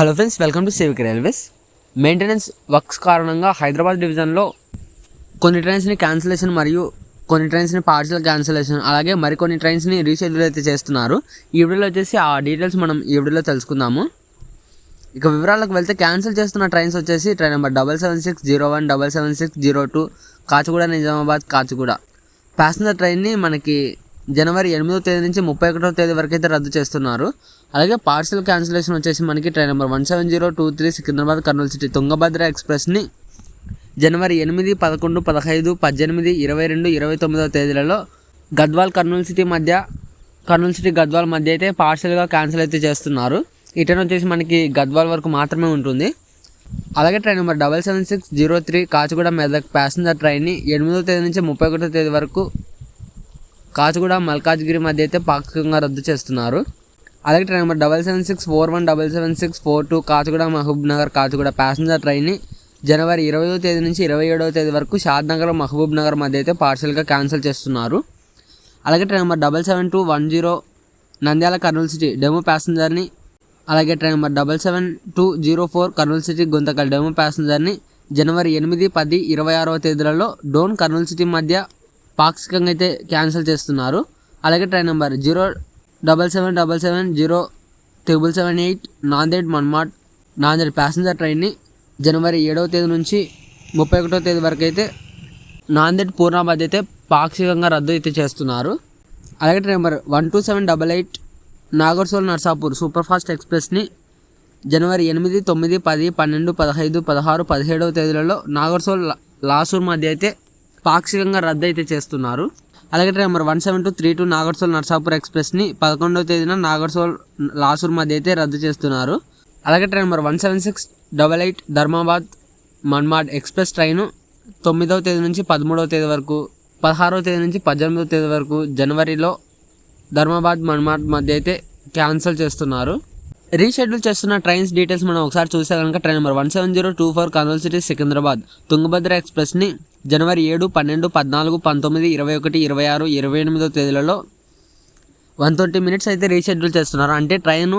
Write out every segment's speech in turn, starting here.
Hello friends welcome to Sevik railways maintenance works కారణంగా హైదరాబాద్ డివిజన్లో కొన్ని ట్రైన్స్ని క్యాన్సిలేషన్ మరియు కొన్ని ట్రైన్స్ని పార్షల్ క్యాన్సిలేషన్ అలాగే మరికొన్ని ట్రైన్స్ని రీషెడ్యూల్ అయితే చేస్తున్నారు. ఈ వీడియోలో వచ్చేసి ఆ డీటెయిల్స్ మనం ఈ వీడియోలో తెలుసుకుందాము. ఇక వివరాలకు వెళ్తే క్యాన్సిల్ చేస్తున్న ట్రైన్స్ వచ్చేసి train number double seven six zero one double seven six zero two Kacheguda Nizamabad Kacheguda. Passenger ట్రైన్ని మనకి జనవరి ఎనిమిదో తేదీ నుంచి ముప్పై ఒకటో తేదీ వరకు అయితే రద్దు చేస్తున్నారు. అలాగే పార్సల్ క్యాన్సిలేషన్ వచ్చేసి మనకి train number one seven zero two three Secunderabad Kurnool city Tungabhadra ఎక్స్ప్రెస్ని జనవరి ఎనిమిది పదకొండు పదహైదు పద్దెనిమిది ఇరవై రెండు ఇరవై తొమ్మిదవ తేదీలలో గద్వాల్ కర్నూలు సిటీ మధ్య కర్నూలు సిటీ గద్వాల్ మధ్య అయితే పార్సల్గా క్యాన్సిల్ అయితే చేస్తున్నారు. ఈ ట్రైన్ వచ్చేసి మనకి గద్వాల్ వరకు మాత్రమే ఉంటుంది. అలాగే train number double seven six zero three Kacheguda Medak passenger ట్రైన్ని ఎనిమిదో తేదీ నుంచి ముప్పై ఒకటో తేదీ వరకు కాచిగూడ మల్కాజ్గిరి మధ్య అయితే పాక్షికంగా రద్దు చేస్తున్నారు. అలాగే train number double seven six four one double seven six four two Kacheguda Mahbubnagar Kacheguda passenger ట్రైన్ని జనవరి ఇరవయో తేదీ నుంచి ఇరవై ఏడవ తేదీ వరకు షాద్ నగర్ మహబూబ్ నగర్ మధ్య అయితే పార్షల్గా క్యాన్సిల్ చేస్తున్నారు. అలాగే train number double seven two one zero Nandyal Kurnool city DEMU ప్యాసింజర్ని అలాగే train number double seven two zero four Kurnool city Guntakal DEMU ప్యాసింజర్ని జనవరి ఎనిమిది పది ఇరవై ఆరవ తేదీలలో డోన్ కర్నూలు సిటీ మధ్య పాక్షికంగా అయితే క్యాన్సిల్ చేస్తున్నారు. అలాగే train number zero double seven double seven zero triple seven eight Nanded Manmad Nanded passenger ట్రైన్ని జనవరి ఏడవ తేదీ నుంచి ముప్పై ఒకటో తేదీ వరకు అయితే నాందేడ్ పూర్ణాబాద్ అయితే పాక్షికంగా రద్దు అయితే చేస్తున్నారు. అలాగే train number one two seven double eight Nagarsol Narsapur superfast ఎక్స్ప్రెస్ని జనవరి ఎనిమిది తొమ్మిది పది పన్నెండు పదహైదు పదహారు పదిహేడవ తేదీలలో నాగర్సోల్ లాసూర్ మధ్య అయితే పాక్షికంగా రద్దు అయితే చేస్తున్నారు. అలాగే train number one seven two three two Nagarsol Narsapur ఎక్స్ప్రెస్ని పదకొండవ తేదీన నాగర్సోల్ లాసూర్ మధ్య అయితే రద్దు చేస్తున్నారు. అలాగే train number one seven six double eight Dharmabad Manmad express train తొమ్మిదవ తేదీ నుంచి పదమూడవ తేదీ వరకు పదహారవ తేదీ నుంచి పద్దెనిమిదవ తేదీ వరకు జనవరిలో ధర్మాబాద్ మన్మాడ్ మధ్య అయితే క్యాన్సిల్ చేస్తున్నారు. రీషెడ్యూల్ చేస్తున్న ట్రైన్స్ డీటెయిల్స్ మనం ఒకసారి చూస్తే కనుక train number one seven zero two four Kurnool city Secunderabad. Tungabhadra ఎక్స్ప్రెస్ని జనవరి ఏడు పన్నెండు పద్నాలుగు పంతొమ్మిది ఇరవై ఒకటి ఇరవై ఆరు ఇరవై ఎనిమిదో తేదీలలో వన్ ట్వంటీ మినిట్స్ అయితే రీషెడ్యూల్ చేస్తున్నారు. అంటే ట్రైన్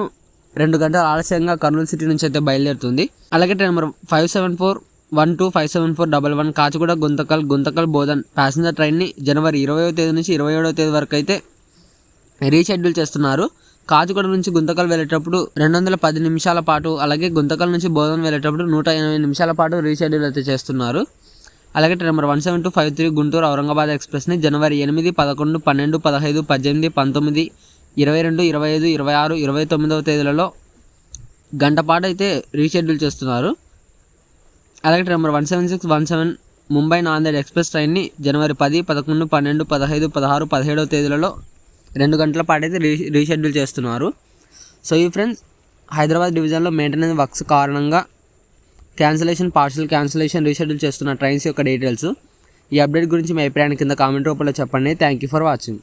రెండు గంటల ఆలస్యంగా కర్నూలు సిటీ నుంచి అయితే బయలుదేరుతుంది. అలాగే train number five seven four one two five seven four double one Kacheguda Guntakal Guntakal Bodhan passenger ట్రైన్ని జనవరి ఇరవయో తేదీ నుంచి ఇరవై ఏడవ తేదీ వరకు అయితే రీషెడ్యూల్ చేస్తున్నారు. కాజుగూడ నుంచి గుంతకల్ వెళ్ళేటప్పుడు రెండు వందల పది నిమిషాల పాటు అలాగే గుంతకల్ నుంచి బోధన వెళ్ళేటప్పుడు నూట ఎనభై నిమిషాల పాటు రీషెడ్యూల్ అయితే చేస్తున్నారు. అలాగే train number one seven two five three Guntur Aurangabad ఎక్స్ప్రెస్ని జనవరి ఎనిమిది పదకొండు పన్నెండు పదహైదు పద్దెనిమిది పంతొమ్మిది ఇరవై రెండు ఇరవై ఐదు ఇరవై ఆరు ఇరవై తొమ్మిదవ తేదీలలో గంట పాటు అయితే రీషెడ్యూల్ చేస్తున్నారు. అలాగే train number one seven six one seven Mumbai Nanded express ట్రైన్ని జనవరి పది పదకొండు పన్నెండు పదహైదు పదహారు పదిహేడవ తేదీలలో రెండు గంటల పాటు అయితే రీ రీషెడ్యూల్ చేస్తున్నారు. సో ఈ ఫ్రెండ్స్ హైదరాబాద్ డివిజన్లో మెయింటెనెన్స్ వర్క్స్ కారణంగా క్యాన్సిలేషన్ పార్షల్ క్యాన్సిలేషన్ రీషెడ్యూల్ చేస్తున్న ట్రైన్స్ యొక్క డీటెయిల్స్ ఈ అప్డేట్ గురించి మీ అభిప్రాయాన్ని కింద కామెంట్ రూపంలో చెప్పండి. Thank you for watching